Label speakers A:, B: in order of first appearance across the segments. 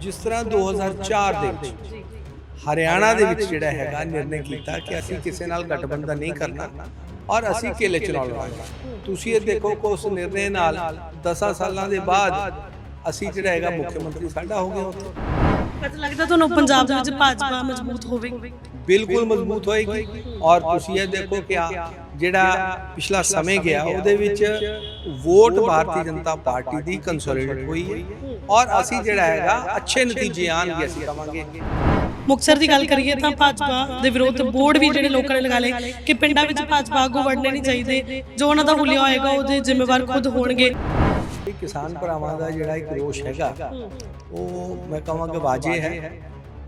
A: ਜਿਸ ਤਰ੍ਹਾਂ 2004 ਦੇ ਵਿੱਚ ਹਰਿਆਣਾ ਦੇ ਵਿੱਚ ਜਿਹੜਾ ਹੈਗਾ ਨਿਰਣੇ ਕੀਤਾ ਕਿ ਅਸੀਂ ਕਿਸੇ ਨਾਲ ਗਠਬੰਧਨ ਨਹੀਂ ਕਰਨਾ ਔਰ ਅਸੀਂ ਇਕੱਲੇ ਚੁਣਾਵ ਲੜਾਂਗੇ ਤੁਸੀਂ ਇਹ ਦੇਖੋ ਕਿ ਉਸ ਨਿਰਣੇ ਨਾਲ 10 ਸਾਲਾਂ ਦੇ ਬਾਅਦ ਅਸੀਂ ਜਿਹੜਾ ਹੈਗਾ ਮੁੱਖ ਮੰਤਰੀ ਸਾਡਾ ਹੋ ਗਿਆ ਉੱਥੇ।
B: ਪਤਾ ਲੱਗਦਾ ਤੁਹਾਨੂੰ ਪੰਜਾਬ ਦੇ ਵਿੱਚ ਭਾਜਪਾ ਮਜ਼ਬੂਤ ਹੋਵੇਗੀ।
A: ਬਿਲਕੁਲ ਮਜ਼ਬੂਤ ਹੋਏਗੀ। ਔਰ ਤੁਸੀਂ ਇਹ ਦੇਖੋ ਕਿ ਆ ਜਿਹੜਾ ਪਿਛਲਾ ਸਮੇਂ ਗਿਆ ਉਹਦੇ ਵਿੱਚ ਵੋਟ ਭਾਰਤੀ ਜਨਤਾ ਪਾਰਟੀ ਦੀ ਕੰਸੋਲੀਡੇਟ ਹੋਈ ਹੈ। ਔਰ ਅਸੀਂ ਜਿਹੜਾ ਹੈਗਾ ਅੱਛੇ ਨਤੀਜੇ ਆਣਗੇ ਅਸੀਂ ਕਵਾਂਗੇ।
B: ਮੁਕਤਸਰ ਦੀ ਗੱਲ ਕਰੀਏ ਤਾਂ ਭਾਜਪਾ ਦੇ ਵਿਰੋਧ ਬੋਰਡ ਵੀ ਜਿਹੜੇ ਲੋਕਾਂ ਨੇ ਲਗਾ ਲਏ ਕਿ ਪਿੰਡਾਂ ਵਿੱਚ ਭਾਜਪਾ ਆਗੂ ਵੜਨੇ ਨਹੀਂ ਚਾਹੀਦੇ ਜੋ ਉਹਨਾਂ ਦਾ ਹੁਲੀਆ ਹੋਏਗਾ ਉਹਦੇ ਜ਼ਿੰਮੇਵਾਰ ਖੁਦ ਹੋਣਗੇ।
A: ਇਹ ਕਿਸਾਨ ਭਰਾਵਾਂ ਦਾ ਜਿਹੜਾ ਇੱਕ ਰੋਸ਼ ਹੈਗਾ ਉਹ ਮੈਂ ਕਹਾਂਗਾ ਵਾਜੇ ਹੈ।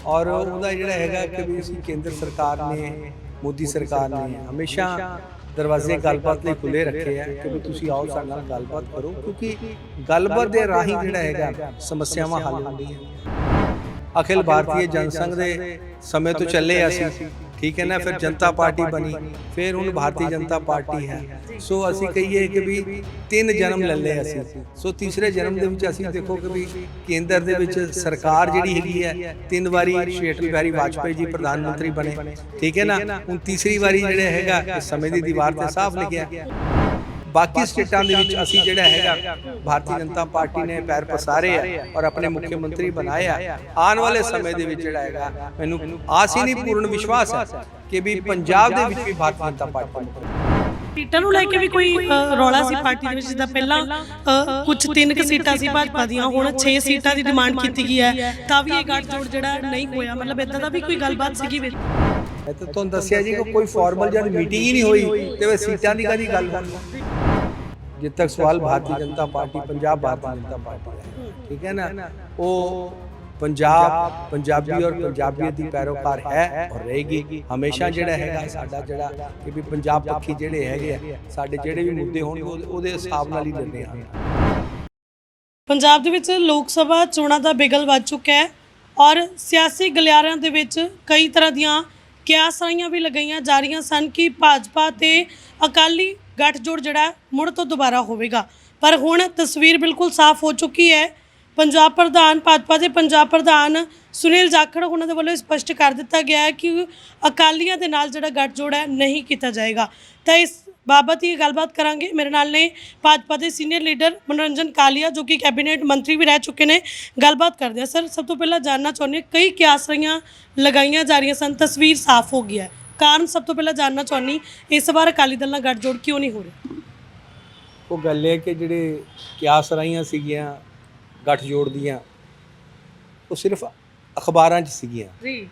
A: ਔਰ ਉਹਦਾ ਜਿਹੜਾ ਹੈਗਾ ਕਿ ਵੀ ਅਸੀਂ ਕੇਂਦਰ ਸਰਕਾਰ ਨੇ ਮੋਦੀ ਸਰਕਾਰ ਨੇ ਹਮੇਸ਼ਾ ਦਰਵਾਜ਼ੇ ਗੱਲਬਾਤ ਲਈ ਖੁੱਲੇ ਰੱਖੇ ਆ ਕਿ ਤੁਸੀਂ ਆਓ ਸਾਡੇ ਨਾਲ ਗੱਲਬਾਤ ਕਰੋ ਕਿਉਂਕਿ ਗੱਲਬਾਤ ਦੇ ਰਾਹੀਂ ਜਿਹੜਾ ਹੈਗਾ ਸਮੱਸਿਆਵਾਂ ਹੱਲ ਹੁੰਦੀਆਂ। ਅਖਿਲ ਭਾਰਤੀ ਜਨਸੰਘ ਦੇ ਸਮੇਂ ਤੋਂ ਚੱਲੇ ਅਸੀਂ। ਠੀਕ ਹੈ ਨਾ ਫਿਰ ਜਨਤਾ ਪਾਰਟੀ ਬਣੀ ਫਿਰ ਹੁਣ ਭਾਰਤੀ ਜਨਤਾ ਪਾਰਟੀ ਹੈ। ਸੋ ਅਸੀਂ ਕਹੀਏ ਕਿ ਵੀ ਤਿੰਨ ਜਨਮ ਲੈ ਲਏ ਅਸੀਂ। ਸੋ ਤੀਸਰੇ ਜਨਮ ਦੇ ਵਿੱਚ ਅਸੀਂ ਦੇਖੋ ਕਿ ਵੀ ਕੇਂਦਰ ਦੇ ਵਿੱਚ ਸਰਕਾਰ ਜਿਹੜੀ ਹੈਗੀ ਹੈ ਤਿੰਨ ਵਾਰੀ ਸ਼੍ਰੀ ਅਟਲ ਬਿਹਾਰੀ ਵਾਜਪੇਈ ਜੀ ਪ੍ਰਧਾਨ ਮੰਤਰੀ ਬਣੇ। ਠੀਕ ਹੈ ਨਾ? ਹੁਣ ਤੀਸਰੀ ਵਾਰੀ ਜਿਹੜਾ ਹੈਗਾ ਸਮੇਂ ਦੀ ਦੀਵਾਰ ਤੇ ਸਾਫ਼ ਲਿਖਿਆ। ਬਾਕੀ ਸਟੇਟਾਂ ਦੇ ਵਿੱਚ ਅਸੀਂ ਜਿਹੜਾ ਹੈਗਾ ਭਾਰਤੀ ਜਨਤਾ ਪਾਰਟੀ ਨੇ ਪੈਰ ਪਸਾਰੇ ਆ ਔਰ ਆਪਣੇ ਮੁੱਖ ਮੰਤਰੀ ਬਣਾਏ ਆ। ਆਉਣ ਵਾਲੇ ਸਮੇਂ ਦੇ ਵਿੱਚ ਜਿਹੜਾ ਹੈਗਾ ਮੈਨੂੰ ਆਸ ਹੀ ਨਹੀਂ ਪੂਰਨ ਵਿਸ਼ਵਾਸ ਹੈ ਕਿ ਵੀ ਪੰਜਾਬ ਦੇ ਵਿੱਚ ਵੀ ਭਾਰਤੀ ਜਨਤਾ ਪਾਰਟੀ ਬਣੇਗੀ।
B: ਸੀਟਾਂ ਨੂੰ ਲੈ ਕੇ ਵੀ ਕੋਈ ਰੌਲਾ ਸੀ ਪਾਰਟੀ ਦੇ ਵਿੱਚ ਜਿੱਦਾਂ ਪਹਿਲਾਂ ਕੁਝ ਤਿੰਨ ਕੁ ਸੀਟਾਂ ਸੀ ਭਾਜਪਾ ਦੀਆਂ ਹੁਣ 6 ਸੀਟਾਂ ਦੀ ਡਿਮਾਂਡ ਕੀਤੀ ਗਈ ਹੈ ਤਾਂ ਵੀ ਇਹ ਗੱਠਜੋੜ ਜਿਹੜਾ ਨਹੀਂ ਹੋਇਆ। ਮਤਲਬ ਇਦਾਂ ਦਾ ਵੀ ਕੋਈ ਗੱਲਬਾਤ ਸੀਗੀ ਵਿੱਚ?
A: ਮੈਂ ਤਾਂ ਤੁਹਾਨੂੰ ਦੱਸਿਆ ਜੀ ਕੋਈ ਫਾਰਮਲ ਜਦ ਮੀਟਿੰਗ ਹੀ ਨਹੀਂ ਹੋਈ ਤੇ ਵੇ ਸੀਟਾਂ ਦੀ ਕਾਦੀ ਗੱਲ ਹੋਣੀ ਜਿੱਦ ਤੱਕ ਸਵਾਲ ਭਾਰਤੀ ਜਨਤਾ ਪਾਰਟੀ, ਪੰਜਾਬ ਭਾਰਤੀ ਜਨਤਾ ਪਾਰਟੀ ਦਾ ਹੈ। ਠੀਕ ਹੈ ਪੰਜਾਬ, ਪੰਜਾਬੀ ਔਰ ਪੰਜਾਬੀਅਤ ਦੀ ਪੈਰੋਕਾਰ ਹੈ ਔਰ ਰਹੇਗੀ। ਹਮੇਸ਼ਾ ਜਿਹੜਾ ਹੈਗਾ ਸਾਡਾ ਜਿਹੜਾ ਕਿ ਵੀ ਪੰਜਾਬ ਪੱਖੀ ਜਿਹੜੇ ਹੈਗੇ ਆ, ਸਾਡੇ ਜਿਹੜੇ ਵੀ ਮੁੱਦੇ ਹੋਣਗੇ ਉਹਦੇ- ਹਿਸਾਬ ਨਾਲ ਹੀ ਲੈਂਦੇ ਹਾਂ
B: ਪੰਜਾਬ ਦੇ ਵਿੱਚ ਲੋਕ ਸਭਾ ਚੋਣਾਂ ਦਾ ਬਿਗਲ ਵੱਜ ਚੁੱਕਾ ਹੈ ਔਰ ਸਿਆਸੀ ਗਲਿਆਰਿਆਂ ਦੇ ਵਿੱਚ ਕਈ ਤਰ੍ਹਾਂ ਦੀਆਂ ਕਿਆਸਰਾਈਆਂ ਵੀ ਲਗਾਈਆਂ ਜਾ ਰਹੀਆਂ ਸਨ ਕਿ ਭਾਜਪਾ ਤੇ ਅਕਾਲੀ ਗੱਠਜੋੜ ਜਿਹੜਾ ਮੁੜ ਤੋਂ ਦੁਬਾਰਾ ਹੋਵੇਗਾ। ਪਰ ਹੁਣ ਤਸਵੀਰ ਬਿਲਕੁਲ ਸਾਫ਼ ਹੋ ਚੁੱਕੀ ਹੈ। ਪੰਜਾਬ ਪ੍ਰਧਾਨ, ਭਾਜਪਾ ਦੇ ਪੰਜਾਬ ਪ੍ਰਧਾਨ ਸੁਨੀਲ ਜਾਖੜ ਉਹਨਾਂ ਦੇ ਵੱਲੋਂ ਸਪਸ਼ਟ ਕਰ ਦਿੱਤਾ ਗਿਆ ਹੈ ਕਿ ਅਕਾਲੀਆਂ ਦੇ ਨਾਲ ਜਿਹੜਾ ਗੱਠਜੋੜ ਹੈ ਨਹੀਂ ਕੀਤਾ ਜਾਏਗਾ। ਤਾਂ ਇਸ ਬਾਬਤ ਹੀ ਗੱਲਬਾਤ ਕਰਾਂਗੇ। ਮੇਰੇ ਨਾਲ ਨੇ ਭਾਜਪਾ ਦੇ ਸੀਨੀਅਰ ਲੀਡਰ ਮਨੋਰੰਜਨ ਕਾਲੀਆ ਜੋ ਕਿ ਕੈਬਨਿਟ ਮੰਤਰੀ ਵੀ ਰਹਿ ਚੁੱਕੇ ਨੇ। ਗੱਲਬਾਤ ਕਰਦੇ ਹਾਂ। ਸਰ ਸਭ ਤੋਂ ਪਹਿਲਾਂ ਜਾਨਣਾ ਚਾਹੁੰਦੇ ਕਈ ਕਿਆਸਰੀਆਂ ਲਗਾਈਆਂ ਜਾ ਰਹੀਆਂ ਸਨ ਤਸਵੀਰ ਸਾਫ਼ ਹੋ ਗਈ ਹੈ। ਕਾਰਨ ਸਭ ਤੋਂ ਪਹਿਲਾਂ ਜਾਨਣਾ ਚਾਹੁੰਦੀ ਇਸ ਵਾਰ ਅਕਾਲੀ ਦਲ ਨਾਲ ਗੱਠਜੋੜ ਕਿਉਂ ਨਹੀਂ ਹੋ ਰਿਹਾ?
A: ਉਹ ਗੱਲ ਇਹ ਕਿ ਜਿਹੜੇ ਕਿਆਸ ਰਾਈਆਂ ਸੀਗੀਆਂ ਗੱਠਜੋੜ ਦੀਆਂ ਉਹ ਸਿਰਫ ਅਖਬਾਰਾਂ 'ਚ ਸੀਗੀਆਂ।
B: ਜੀ।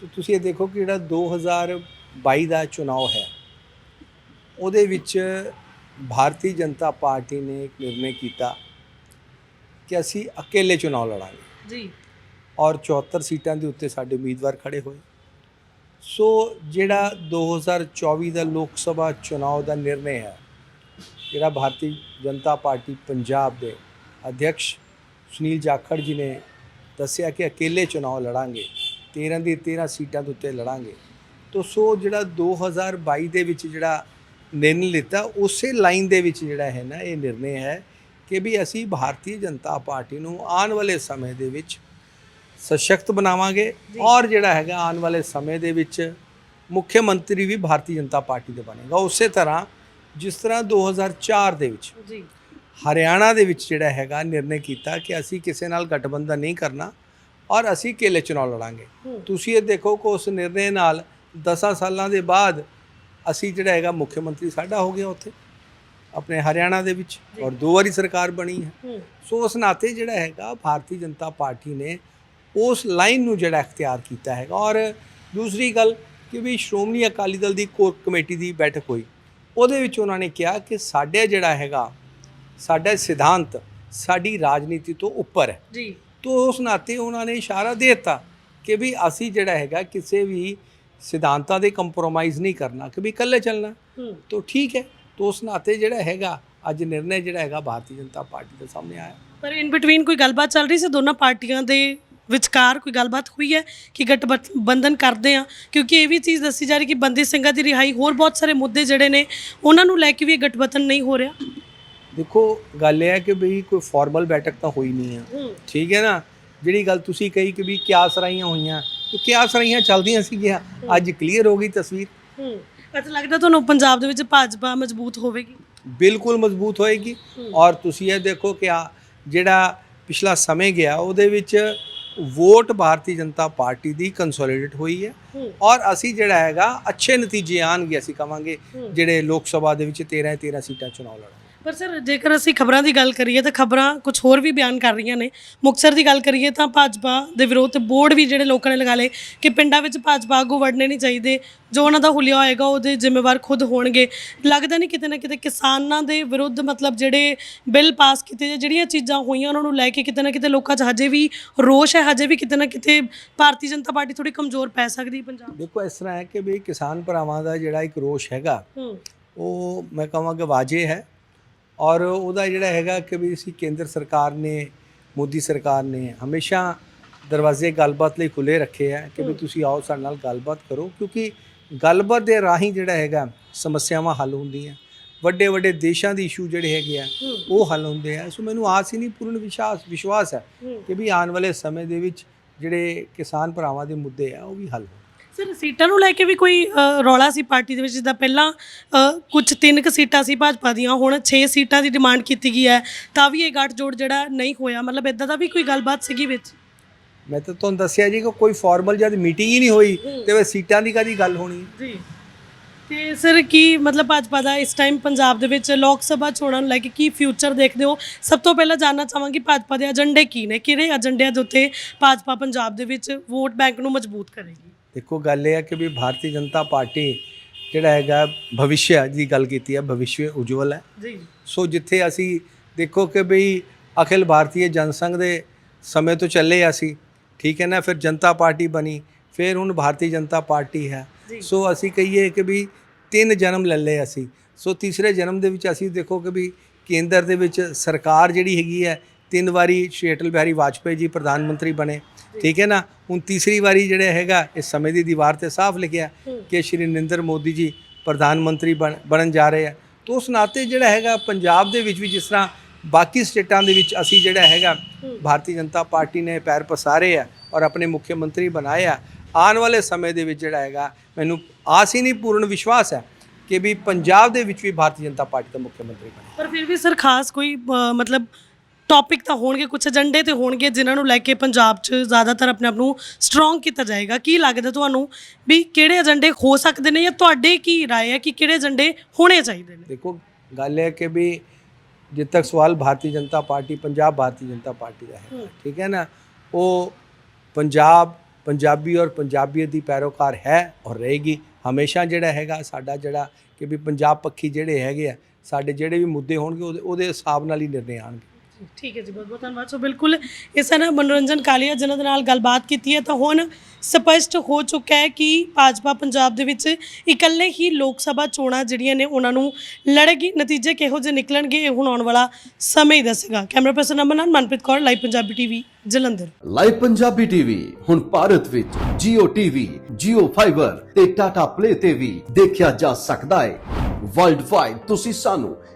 A: ਸੋ ਤੁਸੀਂ ਇਹ ਦੇਖੋ ਕਿ ਜਿਹੜਾ 2022 ਦਾ ਚੁਣਾਵ ਹੈ ਉਹਦੇ ਵਿੱਚ ਭਾਰਤੀ ਜਨਤਾ ਪਾਰਟੀ ਨੇ ਇੱਕ ਨਿਰਣੇ ਕੀਤਾ ਕਿ ਅਸੀਂ ਇਕੱਲੇ ਚੁਣਾਵ ਲੜਾਂਗੇ।
B: ਜੀ।
A: ਔਰ 74 ਸੀਟਾਂ ਦੇ ਉੱਤੇ ਸਾਡੇ ਉਮੀਦਵਾਰ ਖੜੇ ਹੋਏ। ਸੋ ਜਿਹੜਾ 2024 ਦਾ ਲੋਕ ਸਭਾ ਚੁਣਾਵ ਦਾ ਨਿਰਣੇ ਹੈ ਜਿਹੜਾ ਭਾਰਤੀ ਜਨਤਾ ਪਾਰਟੀ ਪੰਜਾਬ ਦੇ ਅਧਿਕਸ਼ ਸੁਨੀਲ ਜਾਖੜ ਜੀ ਨੇ ਦੱਸਿਆ ਕਿ ਇਕੱਲੇ ਚੁਣਾਵ ਲੜਾਂਗੇ 13 ਦੀ 13 ਸੀਟਾਂ ਦੇ ਉੱਤੇ ਲੜਾਂਗੇ। ਤੋ ਸੋ ਜਿਹੜਾ 2022 ਦੇ ਵਿੱਚ ਜਿਹੜਾ ਨਿਰਣੇ ਲਿੱਤਾ। ਉਸੇ ਲਾਈਨ ਦੇ ਵਿੱਚ ਜਿਹੜਾ ਹੈ ਨਾ ਇਹ ਨਿਰਣੇ ਹੈ ਕਿ ਵੀ ਅਸੀਂ ਭਾਰਤੀ ਜਨਤਾ ਪਾਰਟੀ ਨੂੰ ਆਉਣ ਵਾਲੇ ਸਮੇਂ ਦੇ ਵਿੱਚ ਸਸ਼ਕਤ ਬਣਾਵਾਂਗੇ ਔਰ ਜਿਹੜਾ ਹੈਗਾ ਆਉਣ ਵਾਲੇ ਸਮੇਂ ਦੇ ਵਿੱਚ ਮੁੱਖ ਮੰਤਰੀ ਵੀ ਭਾਰਤੀ ਜਨਤਾ ਪਾਰਟੀ ਦੇ ਬਣੇਗਾ। ਉਸੇ ਤਰ੍ਹਾਂ ਜਿਸ ਤਰ੍ਹਾਂ 2004 ਦੇ ਵਿੱਚ
B: ਜੀ।
A: ਹਰਿਆਣਾ ਦੇ ਵਿੱਚ ਜਿਹੜਾ ਹੈਗਾ ਨਿਰਣੇ ਕੀਤਾ ਕਿ ਅਸੀਂ ਕਿਸੇ ਨਾਲ ਗਠਬੰਧਨ ਨਹੀਂ ਕਰਨਾ ਔਰ ਅਸੀਂ ਇਕੱਲੇ ਚੁਣਾਵ ਲੜਾਂਗੇ। ਤੁਸੀਂ ਇਹ ਦੇਖੋ ਕਿ ਉਸ ਨਿਰਣੇ ਨਾਲ 10 ਸਾਲਾਂ ਦੇ ਬਾਅਦ ਅਸੀਂ ਜਿਹੜਾ ਹੈਗਾ ਮੁੱਖ ਮੰਤਰੀ ਸਾਡਾ ਹੋ ਗਿਆ ਉੱਥੇ ਆਪਣੇ ਹਰਿਆਣਾ ਦੇ ਵਿੱਚ ਔਰ ਦੋ ਵਾਰੀ ਸਰਕਾਰ ਬਣੀ ਹੈ। ਸੋ ਉਸ ਨਾਤੇ ਜਿਹੜਾ ਹੈਗਾ ਭਾਰਤੀ ਜਨਤਾ ਪਾਰਟੀ ਨੇ ਉਸ ਲਾਈਨ ਨੂੰ ਜਿਹੜਾ ਇਖਤਿਆਰ ਕੀਤਾ ਹੈਗਾ। ਔਰ ਦੂਸਰੀ ਗੱਲ ਕਿ ਵੀ ਸ਼੍ਰੋਮਣੀ ਅਕਾਲੀ ਦਲ ਦੀ ਕੋਰ ਕਮੇਟੀ ਦੀ ਬੈਠਕ ਹੋਈ ਉਹਦੇ ਵਿੱਚ ਉਹਨਾਂ ਨੇ ਕਿਹਾ ਕਿ ਸਾਡੇ ਜਿਹੜਾ ਹੈਗਾ ਸਾਡਾ ਸਿਧਾਂਤ ਸਾਡੀ ਰਾਜਨੀਤੀ ਤੋਂ ਉੱਪਰ ਹੈ।
B: ਜੀ।
A: ਤੋ ਉਸ ਨਾਤੇ ਉਹਨਾਂ ਨੇ ਇਸ਼ਾਰਾ ਦੇ ਦਿੱਤਾ ਕਿ ਵੀ ਅਸੀਂ ਜਿਹੜਾ ਹੈਗਾ ਕਿਸੇ ਵੀ ਸਿਧਾਂਤਾਂ ਦੇ ਕੰਪਰੋਮਾਈਜ਼ ਨਹੀਂ ਕਰਨਾ ਕਿ ਵੀ ਇਕੱਲੇ ਚੱਲਣਾ। ਤੋ ਠੀਕ ਹੈ ਤੋ ਉਸ ਨਾਤੇ ਜਿਹੜਾ ਹੈਗਾ ਅੱਜ ਨਿਰਣੇ ਜਿਹੜਾ ਹੈਗਾ ਭਾਰਤੀ ਜਨਤਾ ਪਾਰਟੀ ਦੇ ਸਾਹਮਣੇ ਆਇਆ।
B: ਪਰ ਇਨ ਬਿਟਵੀਨ ਕੋਈ ਗੱਲਬਾਤ ਚੱਲ ਰਹੀ ਸੀ? ਦੋਨਾਂ ਪਾਰਟੀਆਂ ਦੇ ਵਿਚਕਾਰ ਕੋਈ ਗੱਲਬਾਤ ਹੋਈ ਹੈ ਕਿ ਗਠਬੰਧਨ ਕਰਦੇ ਆ? ਕਿਉਂਕਿ ਇਹ ਵੀ ਚੀਜ਼ ਦੱਸੀ ਜਾ ਰਹੀ ਕਿ ਬੰਦੀ ਸਿੰਘਾਂ ਦੀ ਰਿਹਾਈ ਹੋਰ ਬਹੁਤ ਸਾਰੇ ਮੁੱਦੇ ਜਿਹੜੇ ਨੇ ਉਹਨਾਂ ਨੂੰ ਲੈ ਕੇ ਵੀ ਇਹ ਗਠਬੰਧਨ ਨਹੀਂ ਹੋ ਰਿਹਾ।
A: ਦੇਖੋ ਗੱਲ ਇਹ ਹੈ ਕਿ ਬਈ ਕੋਈ ਫਾਰਮਲ ਬੈਠਕ ਤਾਂ ਹੋਈ ਨਹੀਂ ਹੈ
B: ਹੂੰ।
A: ਠੀਕ ਹੈ ਨਾ? ਜਿਹੜੀ ਗੱਲ ਤੁਸੀਂ ਕਹੀ ਕਿ ਵੀ ਕਿਆਸ ਰਾਈਆਂ ਹੋਈਆਂ ਤੇ ਕਿਆਸ ਰਾਈਆਂ ਚੱਲਦੀਆਂ ਸੀਗੀਆਂ ਅੱਜ ਕਲੀਅਰ ਹੋ ਗਈ ਤਸਵੀਰ।
B: ਹੂੰ ਅੱਛਾ ਲੱਗਦਾ ਤੁਹਾਨੂੰ ਪੰਜਾਬ ਦੇ ਵਿੱਚ ਭਾਜਪਾ ਮਜ਼ਬੂਤ ਹੋਵੇਗੀ?
A: ਬਿਲਕੁਲ ਮਜ਼ਬੂਤ ਹੋਏਗੀ। ਔਰ ਤੁਸੀਂ ਇਹ ਦੇਖੋ ਕਿ ਆ ਜਿਹੜਾ ਪਿਛਲਾ ਸਮੇਂ ਗਿਆ ਉਹਦੇ ਵਿੱਚ ਵੋਟ ਭਾਰਤੀ ਜਨਤਾ ਪਾਰਟੀ ਦੀ ਕੰਸੋਲੀਡੇਟ ਹੋਈ ਹੈ। ਔਰ ਅਸੀਂ ਜਿਹੜਾ ਹੈਗਾ ਅੱਛੇ ਨਤੀਜੇ ਆਣਗੇ ਅਸੀਂ ਕਵਾਂਗੇ
B: ਹੂੰ।
A: ਜਿਹੜੇ ਲੋਕ ਸਭਾ ਦੇ ਵਿੱਚ 13 13 ਸੀਟਾਂ ਚੁਣਾਵ ਲੜਾਂਗੇ
B: ਪਰ ਸਰ ਜੇਕਰ ਅਸੀਂ ਖਬਰਾਂ ਦੀ ਗੱਲ ਕਰੀਏ ਤਾਂ ਖਬਰਾਂ ਕੁਝ ਹੋਰ ਵੀ ਬਿਆਨ ਕਰ ਰਹੀਆਂ ਨੇ। ਮੁਕਤਸਰ ਦੀ ਗੱਲ ਕਰੀਏ ਤਾਂ ਭਾਜਪਾ ਦੇ ਵਿਰੋਧ ਤੇ ਬੋਰਡ ਵੀ ਜਿਹੜੇ ਲੋਕਾਂ ਨੇ ਲਗਾ ਲਏ ਕਿ ਪਿੰਡਾਂ ਵਿੱਚ ਭਾਜਪਾ ਆਗੂ ਵੜਨੇ ਨਹੀਂ ਚਾਹੀਦੇ। ਜੋ ਉਹਨਾਂ ਦਾ ਹੁਲੀਆ ਹੋਏਗਾ ਉਹਦੇ ਜ਼ਿੰਮੇਵਾਰ ਖੁਦ ਹੋਣਗੇ। ਲੱਗਦਾ ਨਹੀਂ ਕਿਤੇ ਨਾ ਕਿਤੇ ਕਿਸਾਨਾਂ ਦੇ ਵਿਰੁੱਧ ਮਤਲਬ ਜਿਹੜੇ ਬਿੱਲ ਪਾਸ ਕੀਤੇ ਜਾਂ ਜਿਹੜੀਆਂ ਚੀਜ਼ਾਂ ਹੋਈਆਂ ਉਹਨਾਂ ਨੂੰ ਲੈ ਕੇ ਕਿਤੇ ਨਾ ਕਿਤੇ ਲੋਕਾਂ 'ਚ ਹਜੇ ਵੀ ਰੋਸ਼ ਹੈ ਹਜੇ ਵੀ ਕਿਤੇ ਨਾ ਕਿਤੇ ਭਾਰਤੀ ਜਨਤਾ ਪਾਰਟੀ ਥੋੜੀ ਕਮਜ਼ੋਰ ਪੈ ਸਕਦੀ ਪੰਜਾਬ
A: ਦੇਖੋ ਇਸ ਤਰ੍ਹਾਂ ਹੈ ਕਿ ਵੀ ਕਿਸਾਨ ਭਰਾਵਾਂ ਦਾ ਜਿਹੜਾ ਇੱਕ ਰੋਸ਼ ਹੈਗਾ ਉਹ ਮੈਂ ਕਹਾਂਗਾ ਵਾਜੇ ਹੈ। ਔਰ ਉਹਦਾ ਜਿਹੜਾ ਹੈਗਾ ਕਿ ਵੀ ਅਸੀਂ ਕੇਂਦਰ ਸਰਕਾਰ ਨੇ ਮੋਦੀ ਸਰਕਾਰ ਨੇ ਹਮੇਸ਼ਾ ਦਰਵਾਜ਼ੇ ਗੱਲਬਾਤ ਲਈ ਖੁੱਲੇ ਰੱਖੇ ਆ ਕਿ ਵੀ ਤੁਸੀਂ ਆਓ ਸਾਡੇ ਨਾਲ ਗੱਲਬਾਤ ਕਰੋ ਕਿਉਂਕਿ ਗੱਲਬਾਤ ਦੇ ਰਾਹੀਂ ਜਿਹੜਾ ਹੈਗਾ ਸਮੱਸਿਆਵਾਂ ਹੱਲ ਹੁੰਦੀਆਂ। ਵੱਡੇ ਵੱਡੇ ਦੇਸ਼ਾਂ ਦੇ ਇਸ਼ੂ ਜਿਹੜੇ ਹੈਗੇ ਆ ਉਹ ਹੱਲ ਹੁੰਦੇ ਆ। ਸੋ ਮੈਨੂੰ ਆਸ ਹੀ ਨਹੀਂ ਪੂਰਨ ਵਿਸ਼ਵਾਸ ਵਿਸ਼ਵਾਸ ਹੈ। ਕਿ ਵੀ ਆਉਣ ਵਾਲੇ ਸਮੇਂ ਦੇ ਵਿੱਚ ਜਿਹੜੇ ਕਿਸਾਨ ਭਰਾਵਾਂ ਦੇ ਮੁੱਦੇ ਆ ਉਹ ਵੀ ਹੱਲ ਹੋਣ।
B: ਸਰ ਸੀਟਾਂ ਨੂੰ ਲੈ ਕੇ ਵੀ ਕੋਈ ਅ, ਰੌਲਾ ਸੀ ਪਾਰਟੀ ਦੇ ਵਿੱਚ ਜਿੱਦਾਂ ਪਹਿਲਾਂ ਅ, ਕੁਝ ਤਿੰਨ ਕੁ ਸੀਟਾਂ ਸੀ ਭਾਜਪਾ ਦੀਆਂ ਹੁਣ 6 ਸੀਟਾਂ ਦੀ ਡਿਮਾਂਡ ਕੀਤੀ ਗਈ ਹੈ ਤਾਂ ਵੀ ਇਹ ਗੱਠਜੋੜ ਜਿਹੜਾ ਨਹੀਂ ਹੋਇਆ ਮਤਲਬ ਇਦਾਂ ਦਾ ਵੀ ਕੋਈ ਗੱਲਬਾਤ ਸੀਗੀ ਵਿੱਚ?
A: ਮੈਂ ਤਾਂ ਤੁਹਾਨੂੰ ਦੱਸਿਆ ਜੀ ਕਿ ਕੋਈ ਫਾਰਮਲ ਜਦ ਮੀਟਿੰਗ ਹੀ ਨਹੀਂ ਹੋਈ ਤੇ ਵੇ ਸੀਟਾਂ ਦੀ ਕਾਦੀ ਗੱਲ ਹੋਣੀ?
B: ਜੀ। ਤੇ ਸਰ ਕੀ ਮਤਲਬ ਭਾਜਪਾ ਦਾ ਇਸ ਟਾਈਮ ਪੰਜਾਬ ਦੇ ਵਿੱਚ ਲੋਕ ਸਭਾ ਚੋਣਾਂ ਨੂੰ ਲੈ ਕੇ ਕੀ ਫਿਊਚਰ ਦੇਖਦੇ ਹੋ? ਸਭ ਤੋਂ ਪਹਿਲਾਂ ਜਾਨਣਾ ਚਾਹਾਂਗੀ ਭਾਜਪਾ ਦੇ ਏਜੰਡੇ ਕੀ ਨੇ ਕਿਹੜੇ ਏਜੰਡਿਆਂ ਦੇ ਉੱਤੇ ਭਾਜਪਾ ਪੰਜਾਬ ਦੇ ਵਿੱਚ ਵੋਟ ਬੈਂਕ ਨੂੰ ਮਜ਼ਬੂਤ ਕਰੇਗੀ?
A: ਦੇਖੋ ਗੱਲ ਇਹ ਹੈ ਕਿ ਵੀ ਭਾਰਤੀ ਜਨਤਾ ਪਾਰਟੀ ਜਿਹੜਾ ਹੈਗਾ ਭਵਿੱਖ ਦੀ ਗੱਲ ਕੀਤੀ ਹੈ ਭਵਿੱਖ ਉਜਵਲ ਹੈ।
B: ਜੀ।
A: ਸੋ ਜਿੱਥੇ ਅਸੀਂ ਦੇਖੋ ਕਿ ਵੀ ਅਖਿਲ ਭਾਰਤੀ ਜਨਸੰਘ ਦੇ ਸਮੇਂ ਤੋਂ ਚੱਲੇ ਅਸੀਂ ਠੀਕ ਹੈ ਨਾ ਫਿਰ ਜਨਤਾ ਪਾਰਟੀ ਬਣੀ ਫਿਰ ਹੁਣ ਭਾਰਤੀ ਜਨਤਾ ਪਾਰਟੀ ਹੈ। ਸੋ ਅਸੀਂ ਕਹੀਏ ਕਿ ਵੀ ਤਿੰਨ ਜਨਮ ਲੈ ਲਏ ਅਸੀਂ। ਸੋ ਤੀਸਰੇ ਜਨਮ ਦੇ ਵਿੱਚ ਅਸੀਂ ਦੇਖੋ ਕਿ ਵੀ ਕੇਂਦਰ ਦੇ ਵਿੱਚ ਸਰਕਾਰ ਜਿਹੜੀ ਹੈਗੀ ਹੈ ਤਿੰਨ ਵਾਰੀ ਸ਼੍ਰੀ ਅਟਲ ਬਿਹਾਰੀ ਵਾਜਪੇਈ ਜੀ ਪ੍ਰਧਾਨ ਮੰਤਰੀ ਬਣੇ ਠੀਕ ਹੈ ਨਾ? ਹੁਣ ਤੀਸਰੀ ਵਾਰੀ ਜਿਹੜਾ ਹੈਗਾ ਇਸ ਸਮੇਂ ਦੀ ਦੀਵਾਰ ਤੇ ਸਾਫ਼ ਲਿਖਿਆ ਕਿ ਸ਼੍ਰੀ ਨਰਿੰਦਰ ਮੋਦੀ ਜੀ ਪ੍ਰਧਾਨ ਮੰਤਰੀ ਬਣ- ਬਣਨ ਜਾ ਰਹੇ ਆ। ਤਾਂ ਉਸ ਨਾਤੇ ਜਿਹੜਾ ਹੈਗਾ ਪੰਜਾਬ ਦੇ ਵਿੱਚ ਵੀ ਜਿਸ ਤਰ੍ਹਾਂ ਬਾਕੀ ਸਟੇਟਾਂ ਦੇ ਵਿੱਚ ਅਸੀਂ ਜਿਹੜਾ ਹੈਗਾ ਭਾਰਤੀ ਜਨਤਾ ਪਾਰਟੀ ਨੇ ਪੈਰ ਪਸਾਰੇ ਆ ਔਰ ਆਪਣੇ ਮੁੱਖ ਮੰਤਰੀ ਬਣਾਏ ਆ ਆਉਣ ਵਾਲੇ ਸਮੇਂ ਦੇ ਵਿੱਚ ਜਿਹੜਾ ਹੈਗਾ ਮੈਨੂੰ ਆਸ ਹੀ ਨਹੀਂ ਪੂਰਨ ਵਿਸ਼ਵਾਸ ਹੈ ਕਿ ਵੀ ਪੰਜਾਬ ਦੇ ਵਿੱਚ ਵੀ ਭਾਰਤੀ ਜਨਤਾ ਪਾਰਟੀ ਦਾ ਮੁੱਖ ਮੰਤਰੀ ਬਣੇ।
B: ਪਰ ਫਿਰ ਵੀ ਸਰ ਖਾਸ ਕੋਈ ਮਤਲਬ ਟੌਪਿਕ ਤਾਂ ਹੋਣਗੇ ਕੁਝ ਏਜੰਡੇ ਤੇ ਹੋਣਗੇ ਜਿਨ੍ਹਾਂ ਨੂੰ ਲੈ ਕੇ ਪੰਜਾਬ 'ਚ ਜ਼ਿਆਦਾਤਰ ਆਪਣੇ ਆਪ ਨੂੰ ਸਟਰੋਂਗ ਕੀਤਾ ਜਾਏਗਾ ਕੀ ਲੱਗਦਾ ਤੁਹਾਨੂੰ ਵੀ ਕਿਹੜੇ ਏਜੰਡੇ ਹੋ ਸਕਦੇ ਨੇ ਜਾਂ ਤੁਹਾਡੇ ਕੀ رائے ਹੈ ਕਿ ਕਿਹੜੇ ਏਜੰਡੇ ਹੋਣੇ ਚਾਹੀਦੇ ਨੇ
A: ਦੇਖੋ ਗੱਲ ਇਹ ਹੈ ਕਿ ਵੀ ਜਿੱਦ ਤੱਕ ਸਵਾਲ ਭਾਰਤੀ ਜਨਤਾ ਪਾਰਟੀ ਪੰਜਾਬ ਭਾਰਤੀ ਜਨਤਾ ਪਾਰਟੀ ਦਾ ਹੈ ਠੀਕ ਹੈ ਨਾ ਉਹ ਪੰਜਾਬ ਪੰਜਾਬੀ ਔਰ ਪੰਜਾਬੀਅਤ ਦੀ ਪੈਰੋਕਾਰ ਹੈ ਔਰ ਰਹੇਗੀ ਹਮੇਸ਼ਾ ਜਿਹੜਾ ਹੈਗਾ ਸਾਡਾ ਜਿਹੜਾ ਕਿ ਵੀ ਪੰਜਾਬ ਪੱਖੀ ਜਿਹੜੇ ਹੈਗੇ ਆ ਸਾਡੇ ਜਿਹੜੇ ਵੀ ਮੁੱਦੇ ਹੋਣਗੇ ਉਹਦੇ ਉਹਦੇ ਹਿਸਾਬ ਨਾਲ ਹੀ ਨਿਰਣੇ ਆਣਗੇ
B: ਠੀਕ ਹੈ ਜੀ ਬਹੁਤ ਬਹੁਤ ਧੰਨਵਾਦ। ਸੋ ਬਿਲਕੁਲ ਇਸ ਨਾਲ ਮਨੋਰੰਜਨ ਕਾਲੀਆ ਜਿਨ੍ਹਾਂ ਦੇ ਨਾਲ ਗੱਲਬਾਤ ਕੀਤੀ ਹੈ ਤਾਂ ਹੁਣ ਸਪਸ਼ਟ ਹੋ ਚੁੱਕਾ ਹੈ ਕਿ ਭਾਜਪਾ ਪੰਜਾਬ ਦੇ ਵਿੱਚ ਇਕੱਲੇ ਹੀ ਲੋਕ ਸਭਾ ਚੋਣਾਂ ਜਿਹੜੀਆਂ ਨੇ ਉਹਨਾਂ ਨੂੰ ਲੜੇਗੀ। ਨਤੀਜੇ ਕਿਹੋ ਜਿਹੇ ਨਿਕਲਣਗੇ ਇਹ ਹੁਣ ਆਉਣ ਵਾਲਾ ਸਮਾਂ ਹੀ ਦੱਸੇਗਾ। ਕੈਮਰਾ ਪਰਸਨ ਅਮਨ ਨਾਲ Manpreet Kaur Live Punjabi TV Jalandhar.
C: Live Punjabi TV ਹੁਣ ਭਾਰਤ ਵਿੱਚ Jio TV, Jio Fiber ਤੇ Tata Play ਤੇ ਵੀ ਦੇਖਿਆ ਜਾ ਸਕਦਾ ਹੈ। ਵਰਲਡ ਵਾਈਡ ਤੁਸੀਂ ਸਾਨੂੰ